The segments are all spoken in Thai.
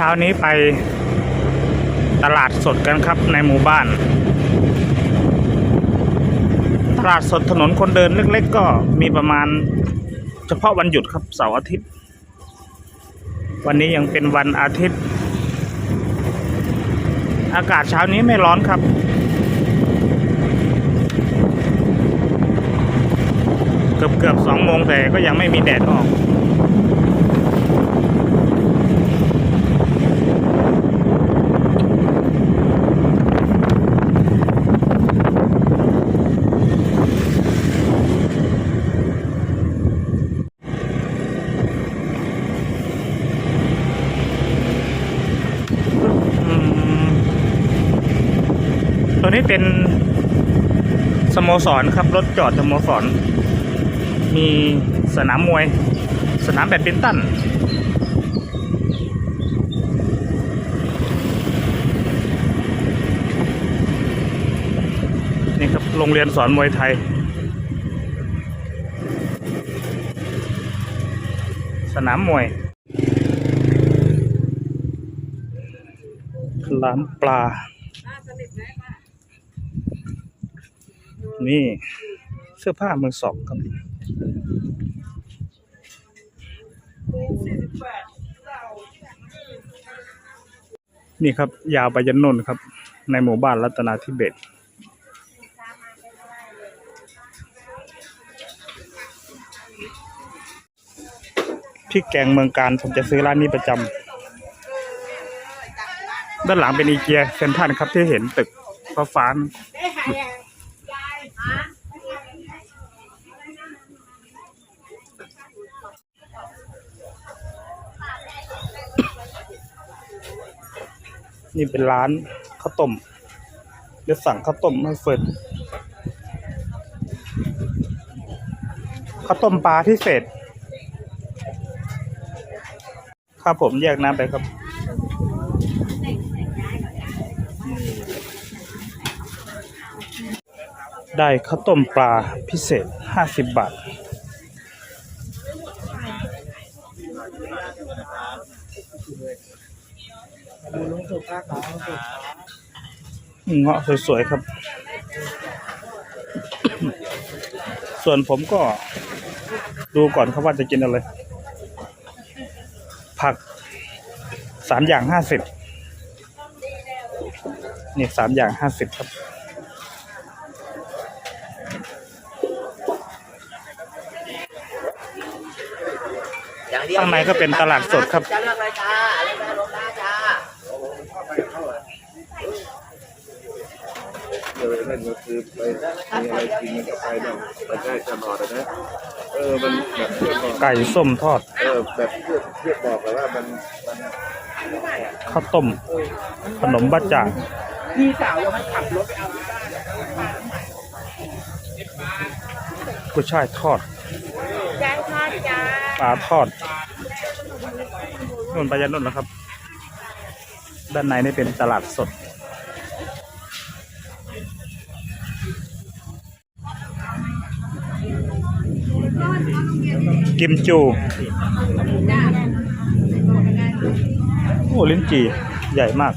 เช้านี้ไปตลาดสดกันครับในหมู่บ้าน ตลาดสดถนนคนเดินเล็ก ๆ ก็มีประมาณเฉพาะวันหยุดครับเสาร์อาทิตย์ วันนี้ยังเป็นวันอาทิตย์ อากาศเช้านี้ไม่ร้อนครับเกือบเกือบสองโมงแต่ก็ยังไม่มีแดดออก ตัวนี้เป็นสโมสรครับ รถจอดสโมสร มีสนามมวย สนามแบดมินตันนี่ครับโรงเรียนสอนมวยไทย สนามมวยร้านปลา นี่ เสื้อผ้ามือสองครับนี่ครับ ยาวไปยันนนท์ครับ ในหมู่บ้านรัตนาธิเบศพริแกงเมืองการผมจะซื้อร้านนี้ประจำด้านหลังเป็นอีเกียเซนทันครับที่เห็นตึกฟ้าฟ้า นี่เป็นร้านข้าวต้มเดี๋ยวสั่งข้าวต้มให้เฟิร์นข้าวต้มปลาพิเศษครับผมแยกน้ำไปครับได้ข้าวต้มปลาพิเศษ 50 บาท เงาะสวยๆครับ ส่วนผมก็ดูก่อนครับว่าจะกินอะไร ผักสามอย่างห้าสิบนี่สามอย่างห้าสิบครับ ข้างในก็เป็นตลาดสดครับ เออนั่นก็คือไปมีอะไรกินมันก็ไปนั่นไปได้ตลอดอะนะ เออมันแบบเพื่อนบอกไก่ส้มทอดเออแบบเพื่อนเพื่อนบอกแต่ว่ามันมันข้าวต้ม ขนมบ้าจ่าง พี่สาวยังไม่ขับรถไปเอาที่บ้านกุ้ยช่ายทอดแจ้งทอดจ้าปลาทอดนู่นไปยันนู่นแล้วครับ ด้านในนี่เป็นตลาดสด กิมจู โอ้ลิ้นจี่ใหญ่มาก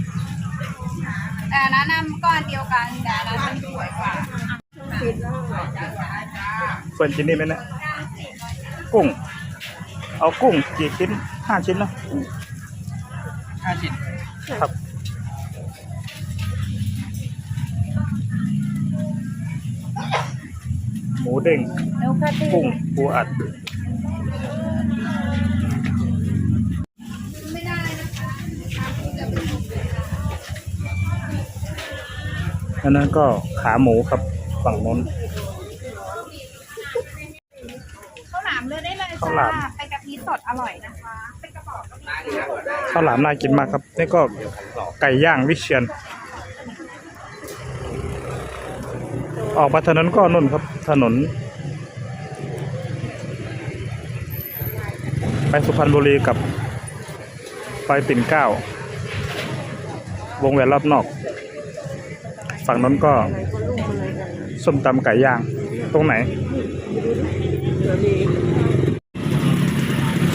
แต่อันนั้นน่ะก้อนเดียวกัน แต่อันนั้นมันสวยกว่าเฟิร์นชิ้นนี้ไหมเนะกุ้ง เอากุ้งกี่ชิ้นห้าชิ้นเนอะห้าสิบ ครับ หมูเด้งเนื้อแพตตี้กุ้งปูอัดไม่ได้นะคะอันนั้นก็ขาหมูครับฝั่งโน้น ข้าวหลามเลือกได้เลยข้าวหลาจ้ามเป็นกะทิสดอร่อยนะคะ ข้าวหลามน่ากินมากครับนี่ก็ไก่ย่างวิเชียน ออกมาถนนก็นุ่นครับถนน ไปสุพรรณบุรีกับไปปิ่นเกล้าวงแหวนรอบนอก ฝั่งนั้นก็ส้มตำไก่ย่าง ตรงไหน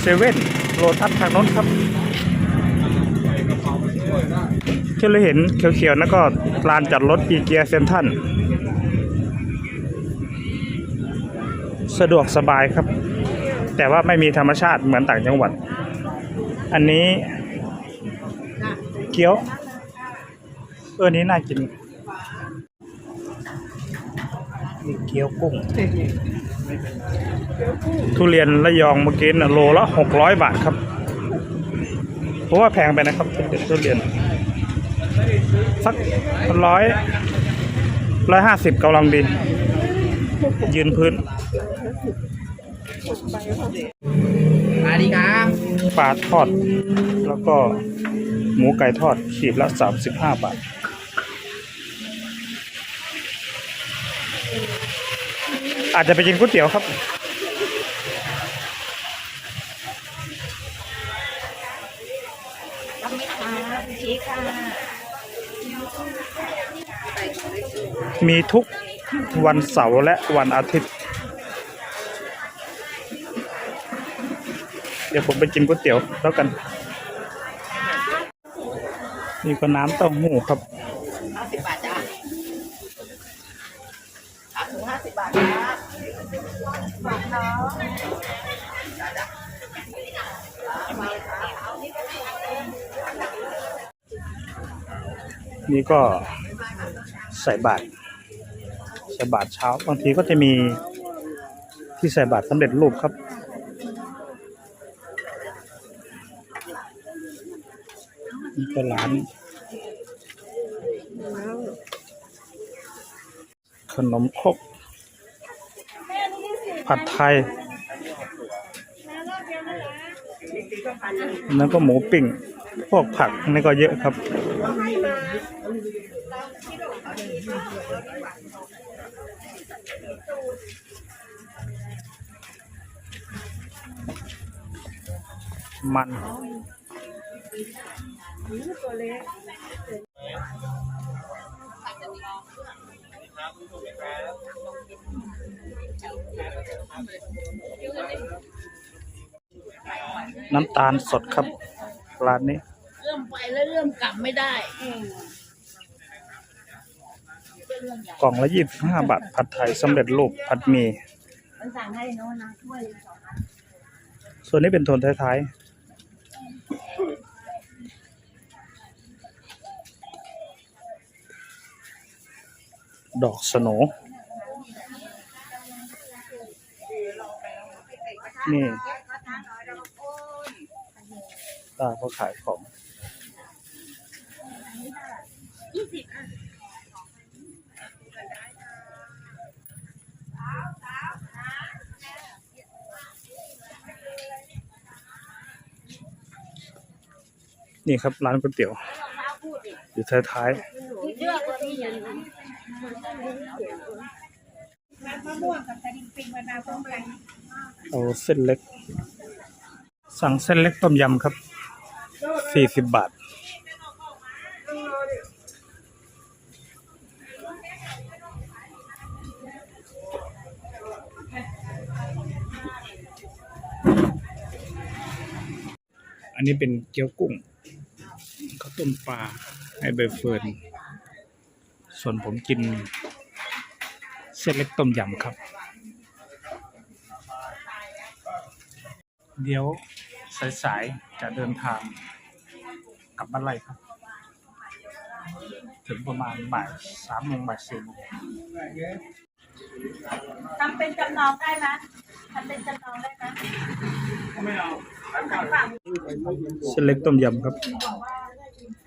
เซเว่น โลตัสทางน้นครับที่เราเห็นเขียวๆนั่นก็ลานจัดรถอีเกียเซนทันสะดวกสบายครับ แต่ว่าไม่มีธรรมชาติเหมือนต่างจังหวัด อันนี้เกี๊ยว เออนี้น่ากินมีเกี๊ยวกุ้ง ทุเรียนระยองเมื่อกี้น่ะโลละหกร้อยบาทครับเพราะว่าแพงไปนะครับทุเรียน สักร้อยร้อยห้าสิบกำลังดี ยืนพื้นมาดีครับปลาทอด แล้วก็หมูไก่ทอดขีดละสามสิบห้าบาทอาจจะไปกินก๋วยเตี๋ยวครับรับ มีทุกวันเสาร์และวันอาทิตย์ เดี๋ยวผมไปกินก๋วยเตี๋ยวแล้วกัน นี่ก็น้ำเต้าหู้ครับห้าสิบบาทจ้าสามถึงห้าสิบบาทครับนี่ก็ใส่บาตร ใส่บาตรเช้า บางทีก็จะมีที่ใส่บาตรสำเร็จรูปครับ นี่ก็ร้าน ขนมครกผัดไทย แล้วก็หมูปิ้ง พวกผักนี่ก็เยอะครับ มันน้ำตาลสดครับร้านนี้ เริ่มไปแล้วเริ่มกลับไม่ได้ กล่องละยี่สิบห้าบาทผัดไทยสำเร็จรูปผัดหมีมันสั่งให้โน้นนะถ้วยสองอันส่วนนี้เป็นโทนท้ายๆ ดอกสโหนนี่ตาเขาขายของ นี่ครับร้านก๋วยเตี๋ยว อยู่ท้ายๆเอาเส้นเล็ก สั่งเส้นเล็กต้มยำครับสี่สิบบาทอันนี้เป็นเกี๊ยวกุ้ง ต้มปลาให้ใบเฟิร์นส่วนผมกิน เส้นเล็กต้มยำครับ เดี๋ยวสายๆจะเดินทางกลับบ้านไร่ครับ ถึงประมาณบ่ายสามโมงบ่ายสี่โมงทำเป็นจำลองได้ไหมทำเป็นจำลองได้ไหมเส้นเล็กต้มยำครับอืม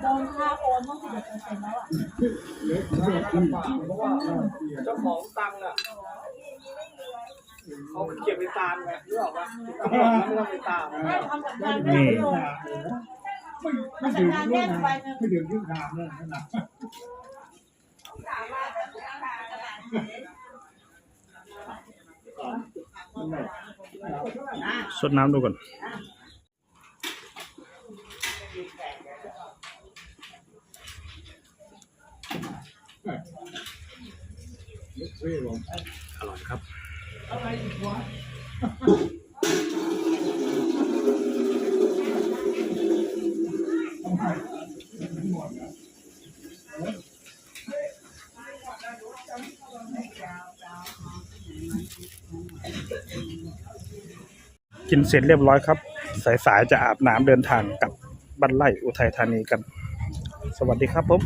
โดนค่าโอนต้องสิบเอ็ดเปอร์เซ็นต์แล้วอะเจ้าของตังค์อะเขาเก็บไปตามไงนึกออกปะตำรวจไม่ต้องไปตาม ทำกับการนี่ไม่ถึงด้วยนะไม่ถึงสดน้ำดูก่อนอร่อยครับ กินเสร็จเรียบร้อยครับ สายๆจะอาบน้ำเดินทางกลับบ้านไร่อุทัยธานีกัน สวัสดีครับผม